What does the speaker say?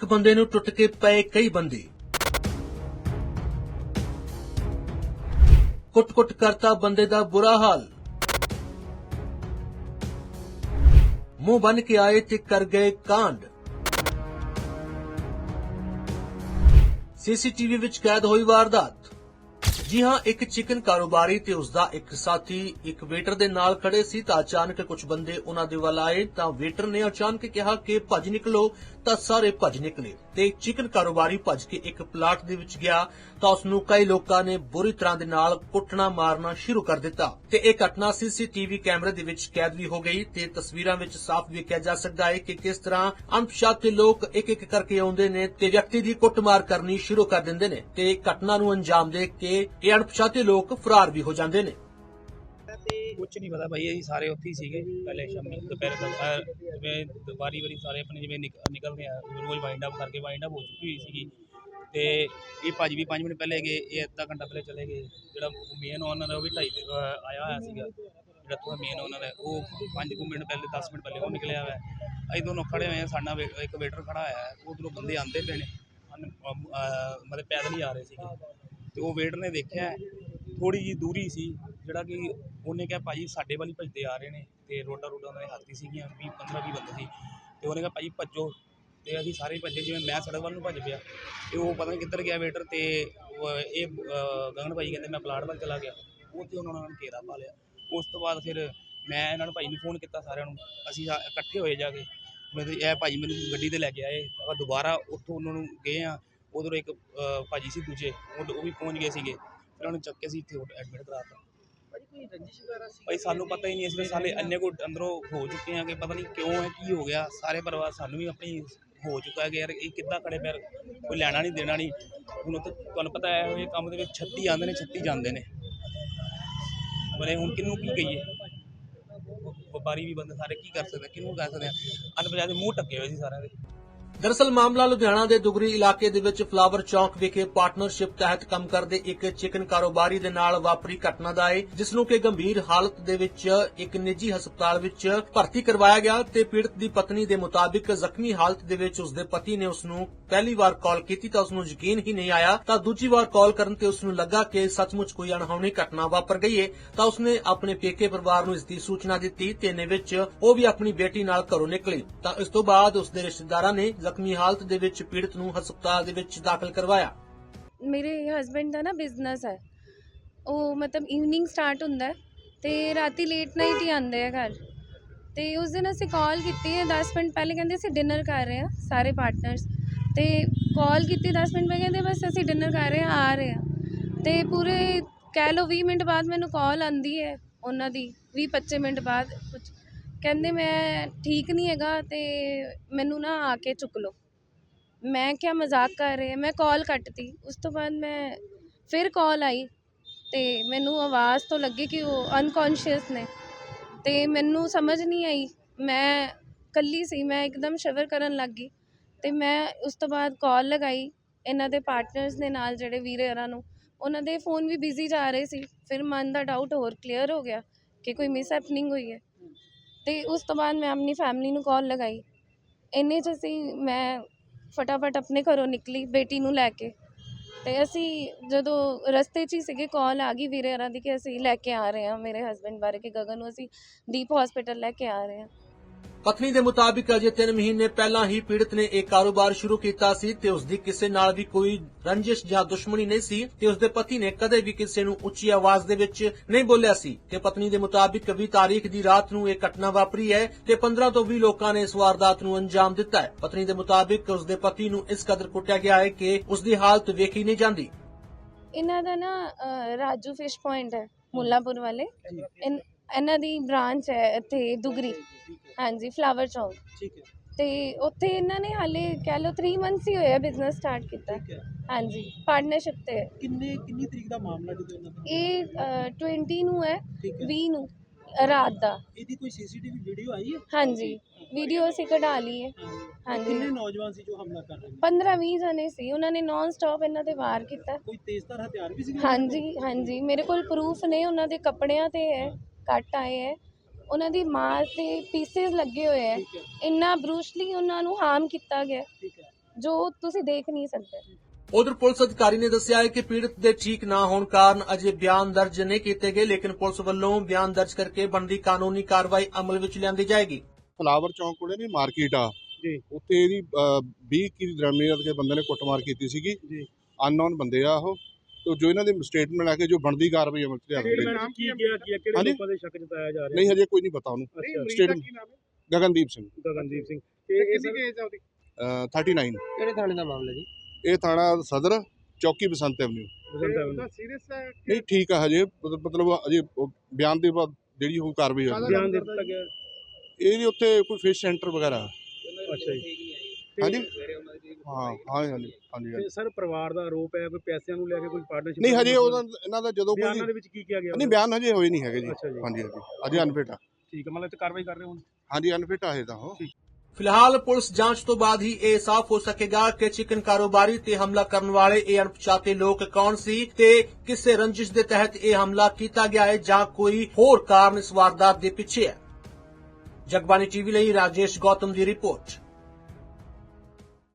ਇੱਕ ਬੰਦੇ ਨੂੰ ਟੁੱਟ ਕੇ ਪਏ ਕਈ ਬੰਦੇ। ਕੁੱਟ-ਕੁੱਟ ਕਰਤਾ ਬੰਦੇ ਦਾ ਬੁਰਾ ਹਾਲ। ਮੂੰਹ ਬੰਨ ਕੇ ਆਏ ਤੇ ਕਰ ਗਏ ਕਾਂਡ। ਸੀਸੀਟੀਵੀ ਵਿੱਚ ਕੈਦ ਹੋਈ ਵਾਰਦਾਤ। ਜੀ ਹਾਂ, ਇੱਕ ਚਿਕਨ ਕਾਰੋਬਾਰੀ ਤੇ ਉਸ ਦਾ ਇੱਕ ਸਾਥੀ ਇੱਕ ਵੇਟਰ ਦੇ ਨਾਲ ਖੜੇ ਸੀ ਤਾਂ ਅਚਾਨਕ ਕੁਝ ਬੰਦੇ ਉਹਨਾਂ ਦੇ ਵੱਲ ਆਏ ਤਾਂ ਵੇਟਰ ਨੇ ਅਚਾਨਕ ਕਿਹਾ ਕਿ ਭੱਜ ਨਿਕਲੋ ਤਾਂ ਸਾਰੇ ਭੱਜ ਨਿਕਲੇ। ਤੇ ਚਿਕਨ ਕਾਰੋਬਾਰੀ ਭੱਜ ਕੇ ਇੱਕ ਪਲਾਟ ਦੇ ਵਿੱਚ ਗਿਆ ਤਾਂ ਉਸ ਨੂੰ ਕਈ ਲੋਕਾਂ ਨੇ ਬੁਰੀ ਤਰ੍ਹਾਂ ਦੇ ਨਾਲ ਕੁੱਟਣਾ ਮਾਰਨਾ ਸ਼ੁਰੂ ਕਰ ਦਿੱਤਾ ਤੇ ਇਹ ਘਟਨਾ ਸੀਸੀਟੀਵੀ ਕੈਮਰੇ ਦੇ ਵਿੱਚ ਕੈਦ ਵੀ ਹੋ ਗਈ ਤੇ ਤਸਵੀਰਾਂ ਵਿੱਚ ਸਾਫ਼ ਵੇਖਿਆ ਜਾ ਸਕਦਾ ਹੈ ਕਿ ਕਿਸ ਤਰ੍ਹਾਂ ਅਣਪਛਾਤੇ ਲੋਕ ਇੱਕ ਇੱਕ ਕਰਕੇ ਆਉਂਦੇ ਨੇ ਤੇ ਵਿਅਕਤੀ ਦੀ ਕੁੱਟਮਾਰ ਕਰਨੀ ਸ਼ੁਰੂ ਕਰ ਦਿੰਦੇ ਨੇ ਤੇ ਘਟਨਾ ਨੂੰ ਅੰਜਾਮ ਦੇ ਕੇ ਇਹ ਅਣਪਛਾਤੇ ਲੋਕ ਫਰਾਰ ਵੀ ਹੋ ਜਾਂਦੇ ਨੇ। ਕੁਛ ਨਹੀਂ ਪਤਾ ਭਾਈ ਅਸੀਂ ਸਾਰੇ ਉੱਥੇ ਹੀ ਸੀਗੇ ਪਹਿਲੇ ਸ਼ਾਮੀ ਦੁਪਹਿਰ ਤੱਕ ਜਿਵੇਂ ਵਾਰੀ ਵਾਰੀ ਸਾਰੇ ਆਪਣੇ ਜਿਵੇਂ ਨਿਕ- ਨਿਕਲਦੇ ਆ ਰੋਜ਼ ਵਾਈਂਡ ਅਪ ਕਰਕੇ ਵਾਈਂਡ ਅਪ ਹੋ ਚੁੱਕੀ ਹੋਈ ਸੀਗੀ। ਤੇ ਇਹ ਭਾਜੀ ਵੀ 5 ਮਿੰਟ ਪਹਿਲੇ ਗਏ ਇਹ ਅੱਧਾ ਘੰਟਾ ਪਹਿਲੇ ਚਲੇ ਗਏ। ਜਿਹੜਾ ਮੇਨ ਓਨਰ ਹੈ ਉਹ ਵੀ ਢਾਈ ਤੇ, ਅਹ ਆਇਆ ਹੋਇਆ ਸੀਗਾ। ਜਿਹੜਾ ਤੋਂ ਮੇਨ ਓਨਰ ਹੈ ਉਹ 5 ਕੁ ਮਿੰਟ ਪਹਿਲੇ 10 ਮਿੰਟ ਪਹਿਲੇ ਉਹ ਨਿਕਲਿਆ ਹੋਇਆ। ਹੈ ਅਸੀਂ ਦੋਨੋਂ ਖੜੇ ਹੋਏ ਆ ਸਾਡਾ ਵੇ- ਇੱਕ ਵੇਟਰ ਖੜਾ ਹੋਇਆ ਹੈ ਉਧਰੋਂ ਬੰਦੇ ਆਉਂਦੇ ਪਏ ਨੇ। ਹਨ- ਅਮ, ਅਹ, ਮਤਲਬ ਪੈਦਲ ਹੀ ਆ ਰਹੇ ਸੀਗੇ। ਤੇ ਉਹ ਵੇਟਰ ਨੇ ਦੇਖਿਆ ਥੋੜੀ ਜੀ ਦੂਰੀ ਸੀ। ਜਿਹੜਾ ਕਿ ਉਹਨੇ ਕਿਹਾ ਭਾਅ ਜੀ ਸਾਡੇ ਵੱਲ ਹੀ ਭੱਜਦੇ ਆ ਰਹੇ ਨੇ ਅਤੇ ਰੋਡਾ ਰੋਡਾ ਉਹਨਾਂ ਦੇ ਹੱਥੀ ਸੀਗੀਆਂ 20 15 20 ਬੰਦੇ ਸੀ ਅਤੇ ਉਹਨੇ ਕਿਹਾ ਭਾਅ ਜੀ ਭੱਜੋ ਅਤੇ ਅਸੀਂ ਸਾਰੇ ਭੱਜੇ ਜਿਵੇਂ ਮੈਂ ਸੜਕ ਵੱਲ ਨੂੰ ਭੱਜ ਪਿਆ ਅਤੇ ਉਹ ਪਤਾ ਨਹੀਂ ਕਿੱਧਰ ਗਿਆ ਵੇਟਰ ਅਤੇ ਇਹ ਗਗਨ ਭਾਅ ਜੀ ਕਹਿੰਦੇ ਮੈਂ ਪਲਾਟ ਵੱਲ ਚਲਾ ਗਿਆ। ਉੱਥੇ ਉਹਨਾਂ ਨੇ ਘੇਰਾ ਪਾ ਲਿਆ। ਉਸ ਤੋਂ ਬਾਅਦ ਫਿਰ ਮੈਂ ਇਹਨਾਂ ਨੂੰ ਭਾਈ ਨੂੰ ਫੋਨ ਕੀਤਾ ਸਾਰਿਆਂ ਨੂੰ। ਅਸੀਂ ਇਕੱਠੇ ਹੋਏ ਜਾ ਕੇ। ਮਤਲਬ ਇਹ ਭਾਈ ਮੈਨੂੰ ਗੱਡੀ ਤੇ ਲੈ ਕੇ ਆਏ। ਆਪਾਂ ਦੁਬਾਰਾ ਉੱਥੋਂ ਉਹਨਾਂ ਨੂੰ ਗਏ ਆ ਉਧਰੋਂ ਇੱਕ ਅਹ, ਭਾਜੀ ਸੀ ਦੂਜੇ। ਉਹ ਵੀ ਪਹੁੰਚ ਗਏ ਸੀਗੇ। ਫਿਰ ਉਹਨੂੰ ਚੱਕ ਕੇ ਅਸੀਂ ਇੱਥੇ ਐਡਮਿਟ ਕਰਾਤਾ। ਭਾਜੀ ਕੋਈ ਰੰਜਿਸ਼ ਵਗੈਰਾ ਸੀ ਭਾਈ ਸਾਨੂੰ ਪਤਾ ਹੀ ਨਹੀਂ ਇਸ ਵੇਲੇ ਸਾਰੇ ਅੰਨੇ ਕੋ ਅੰਦਰੋਂ ਹੋ ਚੁੱਕੇ ਆ ਕਿ ਪਤਾ ਨਹੀਂ ਕਿਉਂ ਹੈ ਕੀ ਹੋ ਗਿਆ। ਸਾਰੇ ਪਰਿਵਾਰ ਸਾਨੂੰ ਵੀ ਆਪਣੀ ਹੋ ਚੁੱਕਾ ਹੈ ਕਿ ਯਾਰ ਇਹ ਕਿੱਦਾਂ ਖੜੇ ਪੈਰ ਕੋਈ ਲੈਣਾ ਨਹੀਂ ਦੇਣਾ ਨਹੀਂ। ਹੁਣ ਉਹ ਤਾਂ ਤੁਹਾਨੂੰ ਪਤਾ ਹੈ ਇਹ ਕੰਮ ਦੇ ਵਿੱਚ 36 ਆਉਂਦੇ ਨੇ 36 ਜਾਂਦੇ ਨੇ। ਬਲੇ ਹੁਣ ਕਿਹਨੂੰ ਕੀ ਕਹੀਏ? ਵਪਾਰੀ ਵੀ ਬੰਦੇ ਸਾਰੇ ਕੀ ਕਰ ਸਕਦੇ ਕਿਹਨੂੰ ਕਹਿ ਸਕਦੇ ਆ? ਅਨਪਛਾਤੇ ਦੇ ਮੂੰਹ ਟੱਕੇ ਹੋਏ ਸੀ ਸਾਰਿਆਂ ਦੇ। ਦਰਅਸਲ ਮਾਮਲਾ ਲੁਧਿਆਣਾ ਦੇ ਦੁਗਰੀ ਇਲਾਕੇ ਦੇ ਵਿੱਚ ਫਲਾਵਰ ਚੌਂਕ ਵਿਖੇ ਪਾਰਟਨਰਸ਼ਿਪ ਤਹਿਤ ਕੰਮ ਕਰਦੇ ਇੱਕ ਚਿਕਨ ਕਾਰੋਬਾਰੀ ਦੇ ਨਾਲ ਵਾਪਰੀ ਘਟਨਾ ਦਾ ਹੈ ਜਿਸ ਨੂੰ ਕਿ ਗੰਭੀਰ ਹਾਲਤ ਦੇ ਵਿੱਚ ਇੱਕ ਨਿੱਜੀ ਹਸਪਤਾਲ ਵਿੱਚ ਭਰਤੀ ਕਰਵਾਇਆ ਗਿਆ ਤੇ ਪੀੜਤ ਦੀ ਪਤਨੀ ਦੇ ਮੁਤਾਬਿਕ ਜ਼ਖਮੀ ਹਾਲਤ ਦੇ ਵਿੱਚ ਉਸਦੇ ਪਤੀ ਨੇ ਉਸ ਨੂੰ ਪਹਿਲੀ ਵਾਰ ਕਾਲ ਕੀਤੀ ਤਾਂ ਉਸ ਨੂੰ ਯਕੀਨ ਹੀ ਨਹੀਂ ਆਇਆ, ਤਾਂ ਦੂਜੀ ਵਾਰ ਕਾਲ ਕਰਨ ਤੇ ਉਸ ਨੂੰ ਲੱਗਾ ਕਿ ਸੱਚਮੁੱਚ ਕੋਈ ਅਣਹੋਣੀ ਘਟਨਾ ਵਾਪਰ ਗਈ ਹੈ ਤਾਂ ਉਸ ਨੇ ਆਪਣੇ ਪੇਕੇ ਪਰਿਵਾਰ ਨੂੰ ਇਸ ਦੀ ਸੂਚਨਾ ਦਿੱਤੀ ਤੇ ਨੇ ਵਿੱਚ ਉਹ ਵੀ ਆਪਣੀ ਬੇਟੀ ਨਾਲ ਘਰੋਂ ਨਿਕਲੀ। ਤਾਂ ਇਸ ਤੋਂ ਬਾਅਦ ਉਸਦੇ ਰਿਸ਼ਤੇਦਾਰਾਂ ਨੇ ਜ਼ਖਮੀ ਹਾਲਤ ਦੇ ਵਿੱਚ ਪੀੜਤ ਨੂੰ ਹਸਪਤਾਲ ਦੇ ਵਿੱਚ ਦਾਖਲ ਕਰਵਾਇਆ। ਮੇਰੇ ਹਸਬੰਡ ਦਾ ਨਾ ਬਿਜ਼ਨਸ ਹੈ। ਉਹ ਮਤਲਬ ਈਵਨਿੰਗ ਸਟਾਰਟ ਹੁੰਦਾ ਹੈ ਤੇ ਰਾਤੀ ਲੇਟ ਨਾਈਟ ਹੀ ਆਉਂਦੇ ਆ ਘਰ। ਤੇ ਉਸ ਦਿਨ ਅਸੀਂ ਕਾਲ ਕੀਤੀ ਹੈ 10 ਮਿੰਟ ਪਹਿਲੇ ਕਹਿੰਦੇ ਅਸੀਂ ਡਿਨਰ ਕਰ ਰਹੇ ਹਾਂ, ਸਾਰੇ ਪਾਰਟਨਰਸ ਤੇ ਕਾਲ ਕੀਤੀ 10 ਮਿੰਟ ਪਹਿਲੇ ਕਹਿੰਦੇ ਬਸ ਅਸੀਂ ਡਿਨਰ ਕਰ ਰਹੇ ਹਾਂ, ਆ ਰਹੇ ਹਾਂ। ਤੇ ਪੂਰੇ ਕਹਿ ਲਓ 20 ਮਿੰਟ ਬਾਅਦ ਮੈਨੂੰ ਕਾਲ ਆਂਦੀ ਹੈ ਉਹਨਾਂ ਦੀ 20 25 ਮਿੰਟ ਬਾਅਦ ਕੁਝ ਕਹਿੰਦੇ ਮੈਂ ਠੀਕ ਨਹੀਂ ਹੈਗਾ ਤੇ ਮੈਨੂੰ ਨਾ ਆ ਕੇ ਚੁੱਕ ਲਓ। ਮੈਂ ਕਿਹਾ ਮਜ਼ਾਕ ਕਰ ਰਹੇ ਆ, ਮੈਂ ਕਾਲ ਕੱਟਤੀ। ਉਸ ਤੋਂ ਬਾਅਦ ਮੈਂ ਫਿਰ ਕਾਲ ਆਈ ਤੇ ਮੈਨੂੰ ਆਵਾਜ਼ ਤੋਂ ਲੱਗੀ ਕਿ ਉਹ ਅਨਕੌਂਸ਼ੀਅਸ ਨੇ ਤੇ ਮੈਨੂੰ ਸਮਝ ਨਹੀਂ ਆਈ। ਮੈਂ ਕੱਲੀ ਸੀ, ਮੈਂ ਇੱਕਦਮ ਸ਼ਿਵਰ ਕਰਨ ਲੱਗ ਗਈ ਤੇ ਮੈਂ ਉਸ ਤੋਂ ਬਾਅਦ ਕਾਲ ਲਗਾਈ ਇਹਨਾਂ ਦੇ ਪਾਰਟਨਰਸ ਦੇ ਨਾਲ ਜਿਹੜੇ ਵੀਰੇ ਹਰਾਂ ਨੂੰ। ਉਹਨਾਂ ਦੇ ਫੋਨ ਵੀ ਬਿਜ਼ੀ ਜਾ ਰਹੇ ਸੀ। ਫਿਰ ਮਨ ਦਾ ਡਾਊਟ ਹੋਰ ਕਲੀਅਰ ਹੋ ਗਿਆ ਕਿ ਕੋਈ ਮਿਸ ਹੈਪਨਿੰਗ ਹੋਈ ਹੈ। ਅਤੇ ਉਸ ਤੋਂ ਬਾਅਦ ਮੈਂ ਆਪਣੀ ਫੈਮਿਲੀ ਨੂੰ ਕਾਲ ਲਗਾਈ। ਇੰਨੇ 'ਚ ਅਸੀਂ, ਮੈਂ ਫਟਾਫਟ ਆਪਣੇ ਘਰੋਂ ਨਿਕਲੀ ਬੇਟੀ ਨੂੰ ਲੈ ਕੇ। ਅਤੇ ਅਸੀਂ ਜਦੋਂ ਰਸਤੇ 'ਚ ਹੀ ਸੀਗੇ ਕਾਲ ਆ ਗਈ ਵੀਰੇ ਹਰਾਂ ਦੀ ਕਿ ਅਸੀਂ ਲੈ ਕੇ ਆ ਰਹੇ ਹਾਂ, ਮੇਰੇ ਹਸਬੈਂਡ ਬਾਰੇ ਕਿ ਗਗਨ ਨੂੰ ਅਸੀਂ ਦੀਪ ਹਸਪੀਟਲ ਲੈ ਕੇ ਆ ਰਹੇ ਹਾਂ। ਪਤਨੀ ਦੇ ਮੁਤਾਬਿਕ ਅਜੇ 3 ਮਹੀਨੇ ਪਹਿਲਾਂ ਹੀ ਪੀੜਤ ਨੇ ਇਹ ਕਾਰੋਬਾਰ ਸ਼ੁਰੂ ਕੀਤਾ ਸੀ ਤੇ ਉਸ ਦੀ ਕਿਸੇ ਨਾਲ ਵੀ ਕੋਈ ਰੰਜਿਸ਼ ਜਾਂ ਦੁਸ਼ਮਣੀ ਨਹੀਂ ਸੀ ਤੇ ਉਸ ਦੇ ਪਤੀ ਨੇ ਕਦੇ ਵੀ ਕਿਸੇ ਨੂੰ ਉੱਚੀ ਆਵਾਜ਼ ਦੇ ਵਿੱਚ ਨਹੀਂ ਬੋਲਿਆ ਸੀ। ਤੇ ਪਤਨੀ ਦੇ ਮੁਤਾਬਿਕ 20 ਤਾਰੀਖ ਦੀ ਰਾਤ ਨੂੰ ਇਹ ਘਟਨਾ ਵਾਪਰੀ ਹੈ ਤੇ 15 ਤੋਂ 20 ਲੋਕਾਂ ਨੇ ਇਸ ਵਾਰਦਾਤ ਨੂੰ ਅੰਜਾਮ ਦਿੱਤਾ ਹੈ। ਪਤਨੀ ਦੇ ਮੁਤਾਬਿਕ ਉਸ ਦੇ ਪਤੀ ਨੂੰ ਇਸ ਕਦਰ ਕੁੱਟਿਆ ਗਿਆ ਹੈ ਕਿ ਉਸ ਦੀ ਹਾਲਤ ਵੇਖੀ ਨਹੀਂ ਜਾਂਦੀ। ਇਹਨਾਂ ਦਾ ਨਾ ਰਾਜੂ ਫਿਸ਼ ਪੁਆਇੰਟ ਹੈ, ਮੁੱਲਾਪੁਰ ਵਾਲੇ। ਇਨ- ਇਹਨਾਂ ਦੀ ਬ੍ਰਾਂਚ ਹੈ ਇੱਥੇ ਦੁਗਰੀ। ਹਾਂਜੀ ਫਲਾਵਰ ਚੌਂਕ ਠੀਕ ਹੈ। ਤੇ ਉੱਥੇ ਇਹਨਾਂ ਨੇ ਹਾਲੇ ਕਹਿ ਲਓ 3 ਮੰਥਸ ਹੀ ਹੋਏ ਆ ਬਿਜ਼ਨਸ ਸਟਾਰਟ ਕੀਤਾ। ਠੀਕ ਹੈ। ਹਾਂਜੀ ਪਾਰਟਨਰਸ਼ਿਪ ਤੇ। ਹੈ। ਕਿੰਨੇ ਕਿੰਨੀ ਤਰੀਕ ਦਾ ਮਾਮਲਾ ਜਦੋਂ ਇਹਨਾਂ ਦਾ? ਇਹ ਅ, 20 ਨੂੰ ਹੈ ਠੀਕ ਹੈ। 20 ਨੂੰ ਅ, ਰਾਤ ਦਾ। ਇਹਦੀ ਕੋਈ ਸੀਸੀਟੀਵੀ ਵੀਡੀਓ ਆਈ ਹੈ? ਹਾਂਜੀ ਵੀਡੀਓ ਅਸੀਂ ਕਢਾ ਲਈ ਹੈ। ਹਾਂ। ਹਾਂਜੀ। ਕਿੰਨੇ ਨੌਜਵਾਨ ਸੀ ਜੋ ਹਮਲਾ ਕਰ ਰਹੇ ਨੇ? 15 20 ਜਣੇ ਸੀ। ਉਹਨਾਂ ਨੇ ਨਾਨ ਸਟਾਪ ਇਹਨਾਂ ਤੇ ਵਾਰ ਕੀਤਾ। ਕੋਈ ਤੇਜ਼ਧਾਰ ਹਥਿਆਰ ਵੀ ਸੀ ਹਾਂਜੀ ਹਾਂਜੀ। ਮੇਰੇ ਕੋਲ ਪ੍ਰੂਫ ਨੇ ਉਹਨਾਂ ਦੇ ਕੱਪੜਿਆਂ ਤੇ ਹੈ। ਕੱਟ ਆਏ ਹੈ। ਉਹਨਾਂ ਦੀ ਮਾਂ ਤੇ ਪੀਸਿਸ ਲੱਗੇ ਹੋਏ ਠੀਕ ਹੈ। ਇੰਨਾ ਬਰੂਸ਼ਲੀ ਉਹਨਾਂ ਨੂੰ ਹਾਰਮ ਕੀਤਾ ਗਿਆ। ਠੀਕ ਹੈ। ਜੋ ਤੁਸੀਂ ਦੇਖ ਨਹੀਂ ਸਕਦੇ। ਉਧਰ ਪੁਲਿਸ ਅਧਿਕਾਰੀ ਨੇ ਦੱਸਿਆ ਹੈ ਕਿ ਪੀੜਤ ਦੇ ਠੀਕ ਨਾ ਹੋਣ ਕਾਰਨ ਅਜੇ ਬਿਆਨ ਦਰਜ ਨਹੀਂ ਕੀਤੇ ਗਏ ਲੇਕਿਨ ਪੁਲਿਸ ਵੱਲੋਂ ਬਿਆਨ ਦਰਜ ਕਰਕੇ ਬਣਦੀ ਕਾਨੂੰਨੀ ਕਾਰਵਾਈ ਅਮਲ ਵਿੱਚ ਲਿਆਂਦੀ ਜਾਏਗੀ। ਫਲਾਵਰ ਚੌਂਕ ਕੋਲੇ ਨਹੀਂ ਮਾਰਕੀਟ ਆ। ਜੀ। ਉੱਥੇ ਇਹਦੀ ਅਹ, 20 ਕੀ ਦਰਮਿਆਨ ਦੇ ਬੰਦੇ ਨੇ ਕੁੱਟਮਾਰ ਕੀਤੀ ਸੀਗੀ। ਜੀ। ਅਨਨੋਨ ਬੰਦੇ ਆ ਉਹ। ਜੋ ਇਹਨਾਂ ਦੀ ਸਟੇਟਮੈਂਟ ਲੈ ਕੇ ਜੋ ਬਣਦੀ ਕਾਰਵਾਈ ਅਮਲ ਚ ਲਿਆਂਦੀ ਕੀ ਗਿਆ? ਕੀ ਕਿਹੜੇ ਹਾਂਜੀ? ਲੋਕਾਂ ਦੇ ਸ਼ੱਕ ਜਤਾਇਆ ਜਾ ਰਿਹਾ? ਨਹੀਂ ਹਜੇ ਕੋਈ ਨਹੀਂ ਪਤਾ ਉਹਨੂੰ। ਸਟੇਟਮੈਂਟ ਗਗਨਦੀਪ ਸਿੰਘ। ਗਗਨਦੀਪ ਸਿੰਘ। ਤੇ ਇਹ ਸਰ ਅਹ, 39 ਕਿਹੜੇ ਥਾਣੇ ਦਾ ਮਾਮਲਾ ਜੀ? ਇਹ ਥਾਣਾ ਸਦਰ ਚੌਕੀ ਬਸੰਤ ਐਵਨਿਊ। ਹੈ ਨਹੀਂ ਠੀਕ ਆ ਹਜੇ। ਮਤਲਬ- ਉਹ ਬਿਆਨ ਦੇ ਬਾਅਦ ਜਿਹੜੀ ਉਹ ਕਾਰਵਾਈ ਹੋਣੀ ਬਿਆਨ ਦੇ ਦਿੱਤਾ ਗਿਆ। ਇਹਦੀ ਉੱਥੇ ਕੋਈ ਫਿਸ਼ ਸੈਂਟਰ ਵਗੈਰਾ। ਅੱਛਾ ਜੀ। ਹਾਂਜੀ। ਹਾਂ ਹਾਂ ਹਾਂਜੀ ਹਾਂਜੀ ਹਾਂਜੀ। ਤੇ ਸਰ ਪਰਿਵਾਰ ਦਾ ਆਰੋਪ ਹੈ ਕੋਈ ਪੈਸਿਆਂ ਨੂੰ ਲੈ ਕੇ ਕੋਈ ਪਾਰਟਨਰਸ਼ਿਪ ਨਹੀਂ ਹਜੇ ਉਹਦਾ ਇਹਨਾਂ ਦਾ ਜਦੋਂ ਬਿਆਨਾਂ ਕੋਈ ਦੇ ਵਿੱਚ ਕੀ ਕਿਹਾ ਗਿਆ ਨਹੀਂ ਬਿਆਨ ਹਜੇ ਹੋਏ ਨਹੀਂ ਹੈਗੇ ਜੀ। ਅੱਛਾ ਜੀ। ਹਾਂਜੀ ਹਾਂਜੀ। ਅਜੇ ਅਨਫਿਟ ਆ। ਠੀਕ ਹੈ ਮਤਲਬ ਤੇ ਕਾਰਵਾਈ ਕਰ ਰਹੇ ਹੋ ਹੁਣ? ਹਾਂਜੀ ਅਨਫਿਟ ਆ ਇਹ ਤਾਂ ਉਹ। ਫਿਲਹਾਲ ਪੁਲਿਸ ਜਾਂਚ ਤੋਂ ਬਾਅਦ ਹੀ ਇਹ ਸਾਫ਼ ਹੋ ਸਕੇਗਾ ਕਿ ਚਿਕਨ ਕਾਰੋਬਾਰੀ ਤੇ ਹਮਲਾ ਕਰਨ ਵਾਲੇ ਇਹ ਅਣਪਛਾਤੇ ਲੋਕ ਕੌਣ ਸੀ ਤੇ ਕਿਸੇ ਰੰਜਿਸ਼ ਦੇ ਤਹਿਤ ਇਹ ਹਮਲਾ ਕੀਤਾ ਗਿਆ ਹੈ ਜਾਂ ਕੋਈ ਹੋਰ ਕਾਰਨ ਇਸ ਵਾਰਦਾਤ ਦੇ ਪਿੱਛੇ ਹੈ। ਜਗਬਾਣੀ ਟੀਵੀ ਲਈ ਰਾਜੇਸ਼ ਗੌਤਮ ਦੀ ਰਿਪੋਰਟ।